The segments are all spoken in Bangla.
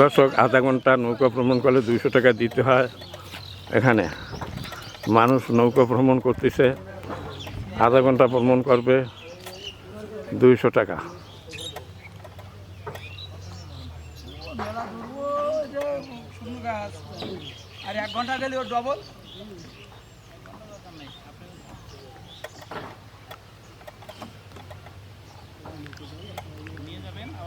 দর্শক, আধা ঘণ্টা নৌকা ভ্রমণ করলে দুইশো টাকা দিতে হয়। এখানে মানুষ নৌকা ভ্রমণ করতেছে, আধা ঘণ্টা ভ্রমণ করবে, দুইশো টাকা। আর এক ঘণ্টা গেলে ওর ডবল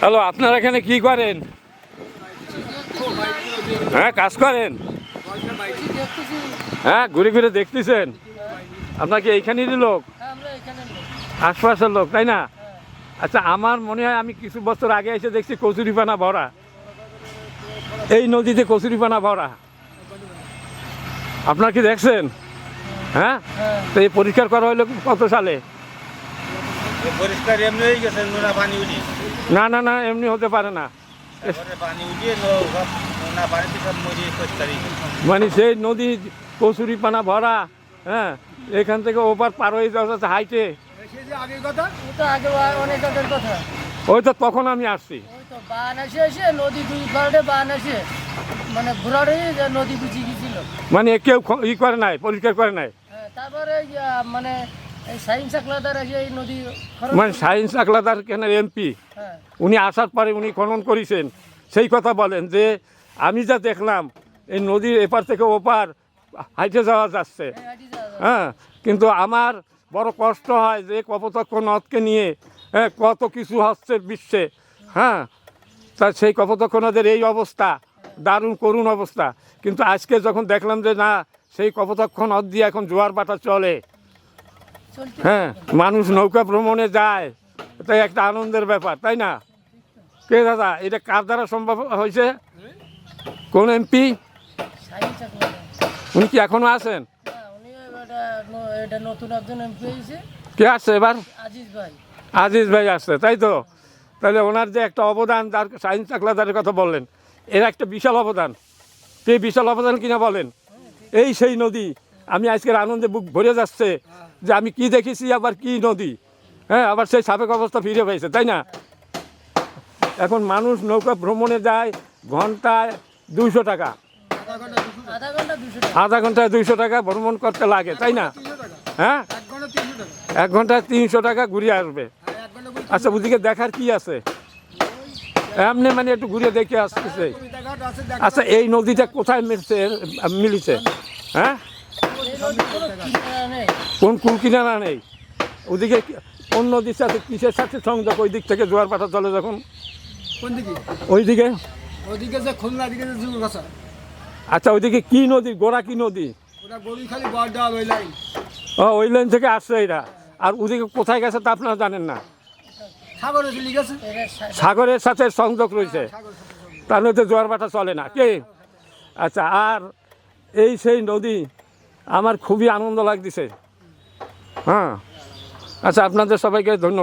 হ্যালো, আপনারা এখানে কি করেন? হ্যাঁ কাজ করেন? হ্যাঁ ঘুরে ঘুরে দেখতেছেন? আপনাকে এইখানেরই লোক? আশপাশের লোক, তাই না? আচ্ছা আমার মনে হয় আমি কিছু বছর আগে এসে দেখছি কচুরিপানা ভরা। এই নদীতে কচুরিপানা ভরা। আপনার কি দেখছেন? হ্যাঁ? তো এই পরিষ্কার করা হলো কত সালে? পরিষ্কার এমনি গেছে নোনা পানি উঠি। না না না এমনি হতে পারে না। পানি মানে সেই নদী কচুরিপানা ভরা হ্যাঁ? এখান থেকে ওপার পার হয়ে যাওয়া যাচ্ছে হাইটে সেই যে আগের কথা তো আগে অনেক আগের কথা। ওই তো তখন আমি আসছি। ওই তো বান এসে এসে নদী দুই বান এসে মানে নদী বুঝি গেছিল। মানে কেউ ই করে নাই পরিষ্কার করে নাই? হ্যাঁ, তারপরে মানে সাইন্স আকলাদার এসে এই নদী মানে আকলাদার কেন এমপি? হ্যাঁ। উনি আসার পরে উনি খনন করেছেন। সেই কথা বলেন যে আমি যা দেখলাম এই নদীর এপার থেকে ওপার হাইটে যাওয়া যাচ্ছে। যায়। হ্যাঁ কিন্তু আমার বড় কষ্ট হয় যে কপতক্ষ নদকে নিয়ে হ্যাঁ, কত কিছু হচ্ছে বিশ্বে। হ্যাঁ তা সেই কপতক্ষ নদের এই অবস্থা। দারুণ করুণ অবস্থা। কিন্তু আজকে যখন দেখলাম যে না সেই কপতক্ষ নদ দিয়ে এখন জোয়ার বাটা চলে। হ্যাঁ মানুষ নৌকা ভ্রমণে যায়। এটা একটা আনন্দের ব্যাপার তাই না? কে দাদা এটা কার দ্বারা সম্ভব হয়েছে? কোন এমপি? উনি কি এখনও আছেন? কে আসছে এবার? আজিজ ভাই। আসছে তাই তো? তাহলে ওনার যে একটা অবদান যার সায়েন্স চাকলাদারের কথা বললেন। এর একটা বিশাল অবদান। সেই বিশাল অবদান কিনা বলেন? এই সেই নদী, আমি আজকের আনন্দে বুক ভরে যাচ্ছে যে আমি কি দেখেছি, আবার কি নদী? হ্যাঁ আবার সেই সাবেক অবস্থা ফিরে পেয়েছে, তাই না? এখন মানুষ নৌকা ভ্রমণে যায় ঘন্টায় দুইশো টাকা। আধা ঘন্টায় দুইশো টাকা ভ্রমণ করতে লাগে, তাই না? হ্যাঁ? এক ঘন্টায় তিনশো টাকা ঘুরিয়ে আসবে। আচ্ছা ওদিকে দেখার কি আছে? এমনি মানে একটু ঘুরে দেখে আসতেছে। আচ্ছা এই নদীটা কোথায় মিলছে? মিলিছে? হ্যাঁ? কোনো কুল কিনারা নেই? ওদিকে কোন নদীর সাথে কিসের সাথে সংযোগ? ওই দিক থেকে জোয়ার পাটা চলে যখন? কোন দিকে? ওইদিকে ওদিকে যে খুলনা দিকে যে যুগ আচ্ছা ওইদিকে কি নদী? গোড়া কি নদী? ওই লাইন ও ওই লাইন থেকে আসছে এরা। আর ওদিকে কোথায় গেছে তা আপনারা জানেন না সাগরে চলে গেছে এটা সা- সাগরের সাথে সংযোগ রয়েছে। তাহলে তার মধ্যে জোয়ার ভাটা চলে না। কে? আচ্ছা আর এই সেই নদী আমার খুবই আনন্দ লাগতেছে। হ্যাঁ। আচ্ছা আপনাদের সবাইকে ধন্যবাদ।